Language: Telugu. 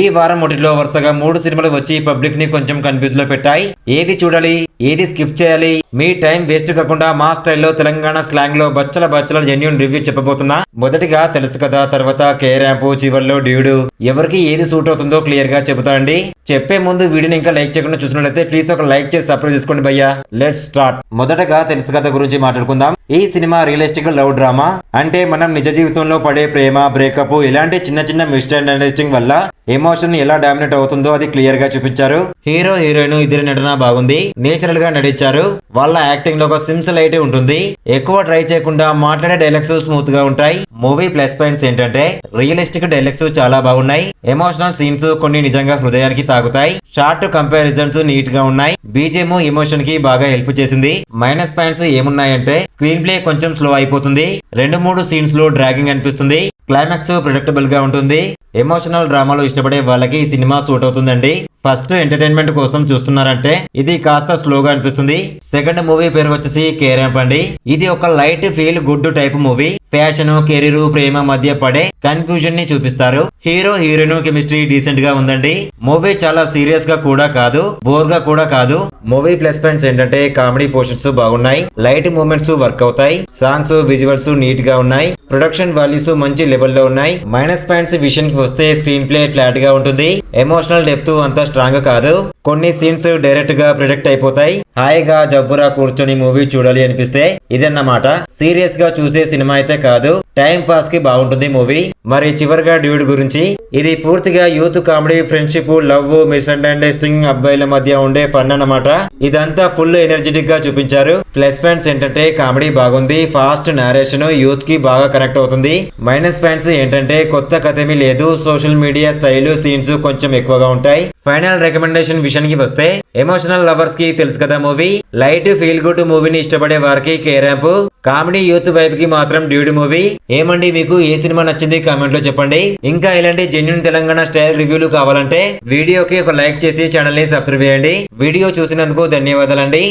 ఈ వారం ఒకటిలో వరుసగా మూడు సినిమాలు వచ్చి పబ్లిక్ని కొంచెం కన్ఫ్యూజ్లో పెట్టాయి. ఏది చూడాలి? ఏది స్కిప్ చేయాలి? మీ టైం వేస్ట్ కాకుండా మా స్టైల్లో తెలంగాణ స్లాంగ్లో బచ్చల బచ్చల జెన్యున్ రివ్యూ చెప్పబోతున్నా. మొదటిగా తెలుసు కదా తర్వాత కే ర్యాంపు చివర్లో డ్యూడు. ఎవరికి ఏది సూట్ అవుతుందో క్లియర్గా చెబుతా అండి. చెప్పే ముందు వీడియోని ఇంకా లైక్ చేయకుండా చూసినట్లయితే ప్లీజ్ ఒక లైక్ చేసి సబ్స్క్రైబ్ చేసుకోండి భయ్యా. లెట్స్ స్టార్ట్ మొదటగా తెలుసు కథ గురించి మాట్లాడుకుందాం. ఈ సినిమా రియలిస్టిక్ లవ్ డ్రామా అంటే మనం నిజ జీవితంలో పడే ప్రేమ బ్రేకప్ ఇలాంటి చిన్న చిన్న మిస్అండర్స్టాండింగ్ వల్ల ఎమోషన్ ఎలా డామినేట్ అవుతుందో అది క్లియర్గా చూపించారు. హీరో హీరోయిన్ ఇద్దరి నటన బాగుంది. నేచురల్గా నటించారు. వాళ్ళ యాక్టింగ్లో ఒక సిమ్సిలైటీ ఉంటుంది. ఎక్కువ ట్రై చేయకుండా మాట్లాడే డైలాగ్స్ స్మూత్గా ఉంటాయి. మూవీ ప్లస్ పాయింట్స్ ఏంటంటే రియలిస్టిక్ డైలాగ్స్ చాలా బాగున్నాయి. ఎమోషనల్ సీన్స్ కొన్ని నిజంగా హృదయానికి తాగుతాయి షార్ట్ కంపారిజన్స్ నీట్గా ఉన్నాయి. బీజేఎం ఎమోషన్కి బాగా హెల్ప్ చేసింది. మైనస్ పాయింట్స్ ఏమున్నాయంటే స్క్రీన్ ప్లే కొంచెం స్లో అయిపోతుంది. రెండు మూడు సీన్స్లో డ్రాగింగ్ అనిపిస్తుంది. క్లైమాక్స్ ప్రొడక్టబుల్గా ఉంటుంది. ఎమోషనల్ డ్రామాలు ఇష్టపడే వాళ్ళకి ఈ సినిమా సూట్ అవుతుందండి. ఫస్ట్ ఎంటర్టైన్మెంట్ కోసం చూస్తున్నారంటే ఇది కాస్త స్లోగా అనిపిస్తుంది. సెకండ్ మూవీ పేరు వచ్చేసి కేరాంప్ అండి. ఇది ఒక light feel good type movie fashion career ప్రేమ మధ్య పడే కన్ఫ్యూజన్ని చూపిస్తారు. హీరో హీరోయిన్ కెమిస్ట్రీ డీసెంట్గా ఉందండి. మూవీ చాలా సీరియస్గా కూడా కాదు బోర్గా కూడా కాదు. మూవీ ప్లస్ పాయింట్స్ ఏంటంటే కామెడీ పోర్షన్స్ బాగున్నాయి. లైట్ మూమెంట్స్ వర్క్ అవుతాయి. సాంగ్స్ విజువల్స్ నీట్గా ఉన్నాయి. ప్రొడక్షన్ వాల్యూస్ మంచి లెవెల్లో ఉన్నాయి. మైనస్ పాయింట్స్ విషయానికి వస్తే స్క్రీన్ ప్లే ఫ్లాట్గా ఉంటుంది. ఎమోషనల్ డెప్త్ అంత స్ట్రాంగ్ కాదు. కొన్ని సీన్స్ డైరెక్ట్గా ప్రొడక్ట్ అయిపోతాయి. హాయిగా జబ్బురా కూర్చొని మూవీ చూడాలి అనిపిస్తే ఇదన్నమాట. సీరియస్గా చూసే సినిమా అయితే కాదు. టైం పాస్కి బాగుంటుంది మూవీ. మరి చివరిగా డ్యూడ్ గురించి. ఇది పూర్తిగా youth comedy friendship love misunderstanding అబ్బాయిల మధ్య ఉండే ఫన్ అన్నమాట. ఇదంతా ఫుల్ ఎనర్జెటిక్గా చూపించారు. ప్లస్ పాయింట్స్ ఏంటంటే కామెడీ బాగుంది. ఫాస్ట్ నారేషన్ యూత్కి బాగా కనెక్ట్ అవుతుంది. మైనస్ పాయింట్స్ ఏంటంటే కొత్త కథేమీ లేదు. సోషల్ మీడియా స్టైల్ సీన్స్ కొంచెం ఎక్కువగా ఉంటాయి. ఫైనల్ రికమెండేషన్ విషయానికి వస్తే ఎమోషనల్ లవర్స్కి తెలుసు కదా మూవీ? లైట్ ఫీల్ గుడ్ మూవీని ఇష్టపడే వారికి కేరాంప్ కామెడీ యూత్ వైపు కి మాత్రం డ్యూడ్ మూవీ. ఏమండి మీకు ఏ సినిమా నచ్చింది కామెంట్లో చెప్పండి. ఇంకా ఇలాంటి జెన్యున్ తెలంగాణ స్టైల్ రివ్యూలు కావాలంటే వీడియోకి ఒక లైక్ చేసి ఛానల్ని సబ్స్క్రైబ్ చేయండి. వీడియో చూసినందుకు ధన్యవాదాలండి.